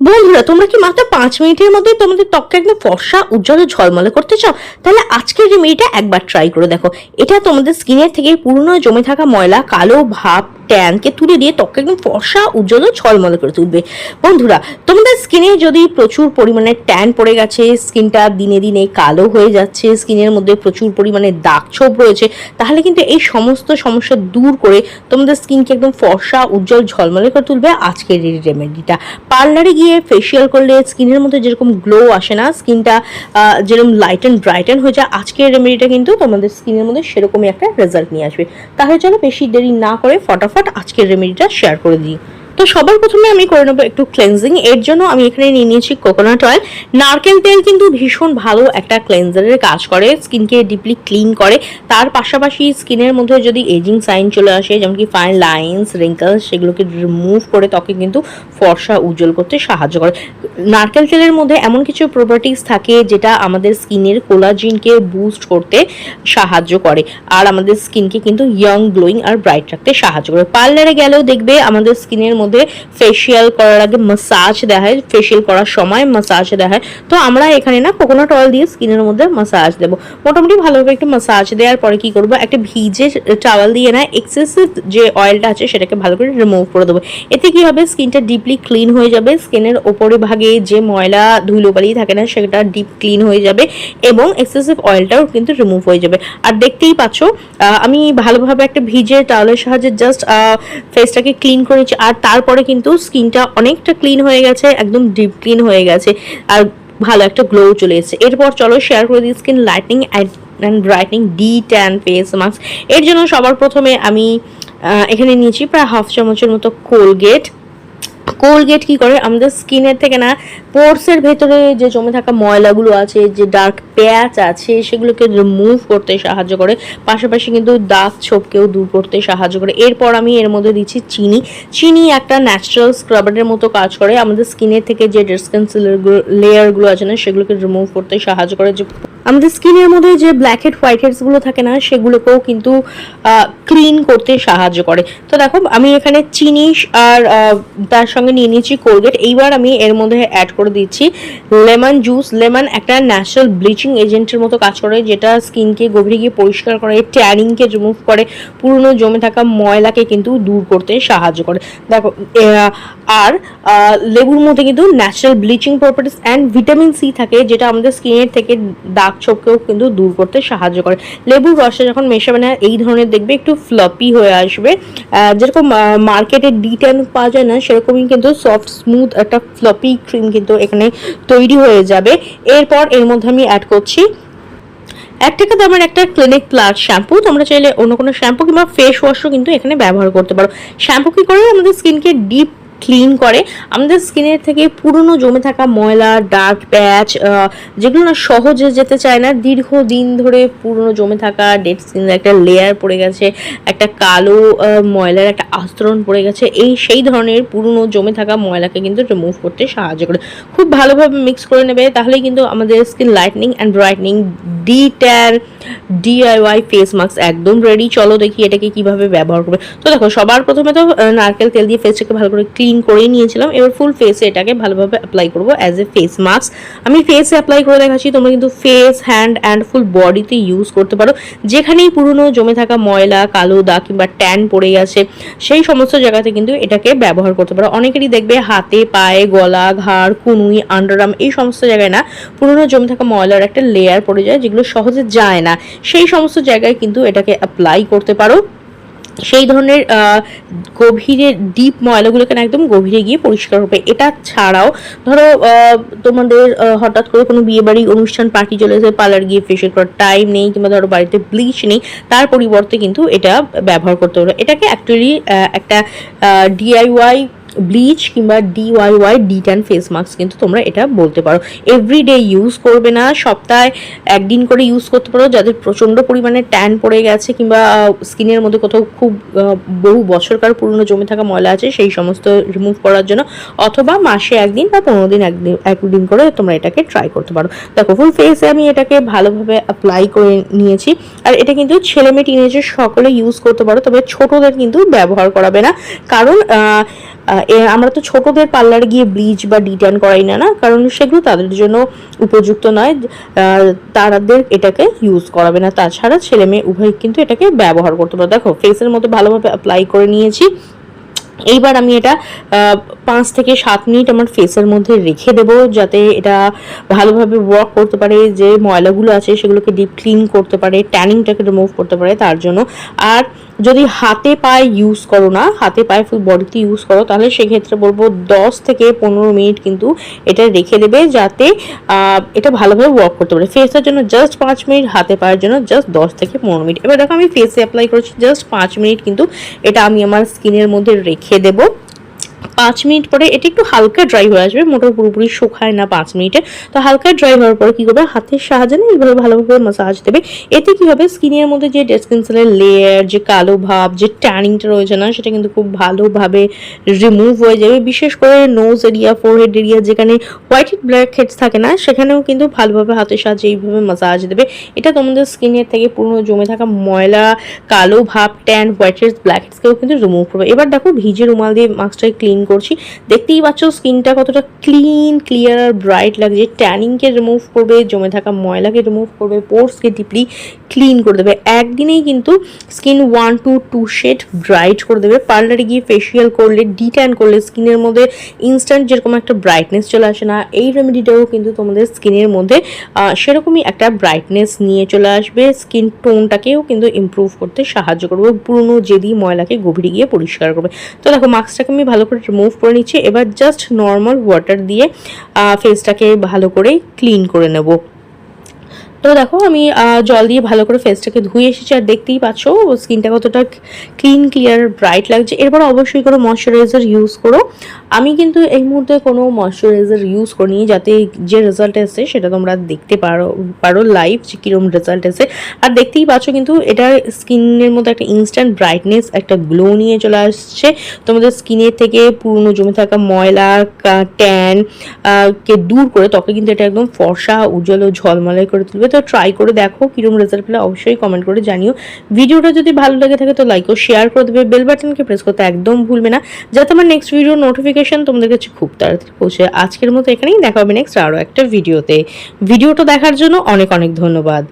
বন্ধুরা, তোমরা কি মাত্র পাঁচ মিনিটের মধ্যে তোমাদের ত্বককে একদম ফর্সা, উজ্জ্বল, ঝলমলে করতে চাও? তাহলে আজকের রেমেডিটা একবার ট্রাই করে দেখো। এটা তোমাদের স্কিনের থেকে পুরনো জমে থাকা ময়লা, কালো ভাব ট্যানকে তুলে দিয়ে ত্বককে একদম ফর্সা, উজ্জ্বল, ঝলমলে করে তুলবে। বন্ধুরা, তোমাদের স্কিনে যদি প্রচুর পরিমাণে ট্যান পড়ে গেছে, স্কিনটা দিনে দিনে কালো হয়ে যাচ্ছে, স্কিনের মধ্যে প্রচুর পরিমাণে দাগ ছোপ রয়েছে, তাহলে কিন্তু এই সমস্ত সমস্যা দূর করে তোমাদের স্কিনকে একদম ফর্সা, উজ্জ্বল, ঝলমলে করে তুলবে আজকের রেমেডিটা পার্লারে গিয়ে ফেসিয়াল করলে স্কিনের মধ্যে যেরকম গ্লো আসে না, স্কিনটা যেরকম লাইট অ্যান্ড ব্রাইটেন হয়ে যায়, আজকের রেমেডিটা কিন্তু তোমাদের স্কিনের মধ্যে সেরকমই একটা রেজাল্ট নিয়ে আসবে। তাহলে চলো বেশি দেরি না করে ফটাফট আজকের রেমেডিটা শেয়ার করে দিই। তো সবার প্রথমে আমি করে নেব একটু ক্লেন্সিং এর জন্য আমি এখানে নিয়ে নিয়েছি কোকোনাট অয়েল নারকেল তেল কিন্তু ভীষণ ভালো একটা ক্লেন্সারের কাজ করে স্কিনকে ডিপলি ক্লিন করে। তার পাশাপাশি স্কিনের মধ্যে যদি এজিং সাইন চলে আসে, যেমন কি ফাইন লাইন্স রিঙ্কলস সেগুলোকে রিমুভ করে ত্বকে কিন্তু ফর্সা উজ্জ্বল করতে সাহায্য করে। নারকেল তেলের মধ্যে এমন কিছু প্রপার্টিস থাকে যেটা আমাদের স্কিনের কোলাজিনকে বুস্ট করতে সাহায্য করে। আর আমাদের স্কিনকে কিন্তু ইয়ং গ্লোয়িং আর ব্রাইট রাখতে সাহায্য করে। পার্লারে গেলেও দেখবে আমাদের স্কিনের মধ্যে ফেসিয়াল করার আগে মাসাজ দেওয়া হয় ফেসিয়াল করার সময় মাসাজ দেওয়া হয় তো আমরা এখানে না কোকোনাট অয়েল দিয়ে স্কিনের মধ্যে মাসাজ দেবো। মোটামুটি ভালোভাবে একটু মাসাজ দেওয়ার পরে কি করব? একটা ভিজে টাওয়াল দিয়ে না এক্সেসিভ যে অয়েলটা আছে সেটাকে ভালো করে রিমুভ করে দেবো। এতে কি হবে? স্কিনটা ডিপলি ক্লিন হয়ে যাবে। স্কিনের ওপরে ভাগে যে ময়লা ধুলোবালি থাকে না, সেটা ডিপ ক্লিন হয়ে যাবে এবং এক্সেসিভ অয়েলটাও কিন্তু রিমুভ হয়ে যাবে। আর দেখতেই পাচ্ছ আমি ভালোভাবে একটা ভিজে টাওয়ালের সাহায্যে জাস্ট ফেসটাকে ক্লিন করেছি। আর তারপরে কিন্তু স্কিনটা অনেকটা ক্লিন হয়ে গেছে, একদম ডিপ ক্লিন হয়ে গেছে আর ভালো একটা গ্লো চলে এসেছে। এরপর চলো শেয়ার করে দিই skin lightening and brightening de tan face mask এর জন্য সবার প্রথমে আমি এখানে নিয়েছি প্রায় হাফ চামচের মতো কোলগেট কোলগেট কি করে? আমাদের স্কিনের থেকে না পোর্সের ভেতরে যে জমে থাকা ময়লাগুলো আছে, যে ডার্ক প্যাচ আছে, সেগুলোকে রিমুভ করতে সাহায্য করে। পাশাপাশি কিন্তু দাগ ছোপকেও দূর করতে সাহায্য করে। এরপর আমি এর মধ্যে দিচ্ছি চিনি। চিনি একটা ন্যাচারাল স্ক্রাবারের মতো কাজ করে। আমাদের স্কিনের থেকে যে স্কিন লেয়ারগুলো আছে না, সেগুলোকে রিমুভ করতে সাহায্য করে। যে আমাদের স্কিনের মধ্যে যে ব্ল্যাক হেড হোয়াইট হেডসগুলো থাকে না, সেগুলোকেও কিন্তু ক্লিন করতে সাহায্য করে। তো দেখো, আমি এখানে চিনি আর তার সঙ্গে নিয়ে নিয়েছি কোলগেট এইবার আমি এর মধ্যে অ্যাড করে দিচ্ছি লেমন জুস। লেমন একটা ন্যাচারাল ব্লিচিং এজেন্টের মতো কাজ করে, যেটা স্কিনকে গভীরে গিয়ে পরিষ্কার করে ট্যানিংকে রিমুভ করে, পুরনো জমে থাকা ময়লাকে কিন্তু দূর করতে সাহায্য করে। দেখো আর লেবুর মধ্যে কিন্তু natural bleaching properties and vitamin C থাকে, যেটা আমাদের স্কিনের থেকে দাগ ছোপকেও কিন্তু দূর করতে সাহায্য করে। লেবুর রসে যখন মেশাবে না এই ধরনের দেখবে একটু ফ্লপি হয়ে আসবে। যেরকম মার্কেটে ডি ট্যান পাওয়া যায় না, সেরকমই কিন্তু সফট স্মুথ একটা ফ্লপি ক্রিম কিন্তু এখানে তৈরি হয়ে যাবে। এরপর এর মধ্যে আমি অ্যাড করছি এক টাকা দামের একটা ক্লিনিক প্লাস শ্যাম্পু তোমরা চাইলে অন্য কোনো শ্যাম্পু কিংবা ফেস ওয়াশও কিন্তু এখানে ব্যবহার করতে পারো। শ্যাম্পু কি করে? আমাদের স্কিনকে ডিপ ক্লিন করে। আমাদের স্কিনের থেকে পুরনো জমে থাকা ময়লা ডার্ক প্যাচ যেগুলো না সহজে যেতে চায় না দীর্ঘ দিন ধরে পুরনো জমে থাকা ডেড স্কিনের একটা লেয়ার পড়ে গেছে, একটা কালো ময়লার একটা আস্তরণ পড়ে গেছে, এই সেই ধরনের পুরনো জমে থাকা ময়লাকে কিন্তু রিমুভ করতে সাহায্য করে। খুব ভালোভাবে মিক্স করে নেবে, তাহলেই কিন্তু আমাদের skin lightening and brightening de tan DIY face mask একদম রেডি চলো দেখি এটাকে কীভাবে ব্যবহার করবে। তো দেখো, সবার প্রথমে তো নারকেল তেল দিয়ে ফেসটাকে ভালো করে ক্লিন করেই নিয়েছিলাম। এবার ফুল ফেসে এটাকে ভালোভাবে অ্যাপ্লাই করব অ্যাজ এ ফেস মাস্ক আমি ফেসে অ্যাপ্লাই করে দেখাচ্ছি, তোমরা কিন্তু ফেস হ্যান্ড অ্যান্ড ফুল বডিতে ইউজ করতে পারো। যেখানেই পুরনো জমে থাকা ময়লা, কালো দাগ কিংবা ট্যান পড়ে গেছে, সেই সমস্ত জায়গাতে কিন্তু এটাকে ব্যবহার করতে পারো। অনেকেরই দেখবে হাতে, পায়ে, গলা, ঘাড়, কুনুই আন্ডারআর্ম এই সমস্ত জায়গায় না পুরনো জমে থাকা ময়লার একটা লেয়ার পড়ে যায়, যেগুলো সহজে যায় না। সেই সমস্ত জায়গায় কিন্তু এটাকে অ্যাপ্লাই করতে পারো। সেই ধরনের গভীরে ডিপ ময়লাগুলোকে না একদম গভীরে গিয়ে পরিষ্কার হবে এটা ছাড়াও, ধরো তোমাদের হঠাৎ করে কোনো বিয়ে বাড়ি অনুষ্ঠান পার্টি চলে পার্লার গিয়ে ফেসিয়াল করার টাইম নেই কিংবা ধরো বাড়িতে ব্লিচ নেই, তার পরিবর্তে কিন্তু এটা ব্যবহার করতে পারো এটাকে অ্যাকচুয়ালি একটা ডিআইওয়াই ব্লিচ কিংবা DIY de tan face mask কিন্তু তোমরা এটা বলতে পারো। এভরিডে ইউজ করবে না, সপ্তাহে একদিন করে ইউজ করতে পারো। যাদের প্রচণ্ড পরিমাণে ট্যান পড়ে গেছে কিংবা স্কিনের মধ্যে কোথাও খুব বহু বছরকার পুরনো জমে থাকা ময়লা আছে, সেই সমস্ত রিমুভ করার জন্য অথবা মাসে একদিন বা পনেরো দিন একদিন একদিন করে তোমরা এটাকে ট্রাই করতে পারো। দেখো ফুল ফেসে আমি এটাকে ভালোভাবে অ্যাপ্লাই করে নিয়েছি। আর এটা কিন্তু ছেলে মেয়ে টিনেজার সকলে ইউজ করতে পারো, তবে ছোটদের কিন্তু ব্যবহার করাবে না। কারণ আমরা তো ছোটদের পার্লারে গিয়ে ব্লিচ বা ডিটান করাই না না? কারণ সেগুলো তাদের জন্য উপযুক্ত নয়। তাদের এটাকে ইউজ করাবে না। তাছাড়া ছেলে মেয়ে উভয় কিন্তু এটাকে ব্যবহার করতে পারে দেখো ফেসের মধ্যে ভালোভাবে অ্যাপ্লাই করে নিয়েছি। এইবার আমি এটা পাঁচ থেকে সাত মিনিট আমার ফেসের মধ্যে রেখে দেবো যাতে এটা ভালোভাবে ওয়ার্ক করতে পারে, যে ময়লাগুলো আছে সেগুলোকে ডিপ ক্লিন করতে পারে ট্যানিংটাকে রিমুভ করতে পারে তার জন্য। আর যদি হাতে পায়ে ইউজ করো না, হাতে পায়ে ফুল বডিতে ইউজ করো, তাহলে সেক্ষেত্রে বলব দশ থেকে পনেরো মিনিট কিন্তু এটা রেখে দেবে যাতে এটা ভালোভাবে ওয়ার্ক করতে পারে। ফেসের জন্য জাস্ট পাঁচ মিনিট, হাতে পায়ের জন্য জাস্ট দশ থেকে পনেরো মিনিট। এবার দেখো আমি ফেসে অ্যাপ্লাই করেছি জাস্ট পাঁচ মিনিট কিন্তু এটা আমি আমার স্কিনের মধ্যে রেখে দেবো। পাঁচ মিনিট পরে এটা একটু হালকা ড্রাই হয়ে আসবে মোটা পুরোপুরি শুকায় না পাঁচ মিনিটে। তো হালকা ড্রাই হওয়ার পরে কী করবে? হাতের সাহায্যে না এইভাবে ভালোভাবে মাসাজ দেবে। এতে কী হবে? স্কিনের মধ্যে যে স্কিন লেয়ার যে কালো ভাব, যে ট্যানিংটা রয়েছে না, সেটা কিন্তু খুব ভালোভাবে রিমুভ হয়ে যাবে। বিশেষ করে নোজ এরিয়া ফোরহেড এরিয়া যেখানে হোয়াইট হেড ব্ল্যাক হেডস থাকে না, সেখানেও কিন্তু ভালোভাবে হাতের সাহায্যে এইভাবে মাসাজ দেবে। এটা তোমাদের স্কিনের থেকে পুরনো জমে থাকা ময়লা, কালো ভাব ট্যান হোয়াইট হেডস ব্ল্যাক হেডসকেও কিন্তু রিমুভ করবে। এবার দেখো, ভিজে রুমাল দিয়ে মাস্কটাকে ক্লিন করছি। দেখতেই পাচ্ছ, স্কিনটা কতটা ক্লিন ক্লিয়ার আর ব্রাইট লাগছে। ট্যানিংকে রিমুভ করবে, জমে থাকা ময়লাকে রিমুভ করবে পোর্সকে ডিপলি ক্লিন করে দেবে। একদিনেই কিন্তু skin one two two shade bright করে দেবে। পার্লারে গিয়ে ফেসিয়াল করলে ডিট্যান করলে স্কিনের মধ্যে ইনস্ট্যান্ট যেরকম একটা ব্রাইটনেস চলে আসে না, এই রেমেডিটাও কিন্তু তোমাদের স্কিনের মধ্যে সেরকমই একটা ব্রাইটনেস নিয়ে চলে আসবে। স্কিন টোনটাকেও কিন্তু ইমপ্রুভ করতে সাহায্য করবে। পুরনো জেদি ময়লাকে গভীরে গিয়ে পরিষ্কার করবে। তো দেখো মাস্কটাকে আমি ভালো করে রিমুভ করে নিচ্ছি। এবার জাস্ট নর্মাল ওয়াটার দিয়ে ফেসটাকে ভালো করে ক্লিন করে নেব। তো দেখো, আমি জল দিয়ে ভালো করে ফেসটাকে ধুয়ে এসেছি আর দেখতেই পাচ্ছ স্কিনটা কতটা ক্লিন ক্লিয়ার ব্রাইট লাগছে। এরপর অবশ্যই কোনো ময়শ্চারাইজার ইউজ করো। আমি কিন্তু এই মুহূর্তে কোনো ময়শ্চারাইজার ইউজ করিনি, যাতে যে রেজাল্ট এসে সেটা তোমরা দেখতে পারো পারো লাইভ যে কীরকম রেজাল্ট এসে আর দেখতেই পাচ্ছ কিন্তু এটা স্কিনের মধ্যে একটা ইনস্ট্যান্ট ব্রাইটনেস একটা গ্লো নিয়ে চলে আসছে। তোমাদের স্কিনের থেকে পুরনো জমে থাকা ময়লা ট্যান কে দূর করে ত্বকে কিন্তু এটা একদম ফর্সা, উজ্জ্বল ও ঝলমলে করে তুলবে। তো ট্রাই করে দেখো কীরকম রেজাল্ট পেলে অবশ্যই কমেন্ট করে জানিও। ভিডিওটা যদি ভালো লেগে থাকে তো লাইক ও শেয়ার করে দেবে। বেল বাটনকে প্রেস করতে একদম ভুলবে না। যাতে আমার নেক্সট ভিডিও নোটিফিকেশন তোমাদের কাছে খুব তাড়াতাড়ি পৌঁছে। আজকের মতো এখানেই দেখা হবে নেক্সট আরও একটা ভিডিওতে ভিডিওটা দেখার জন্য অনেক অনেক ধন্যবাদ।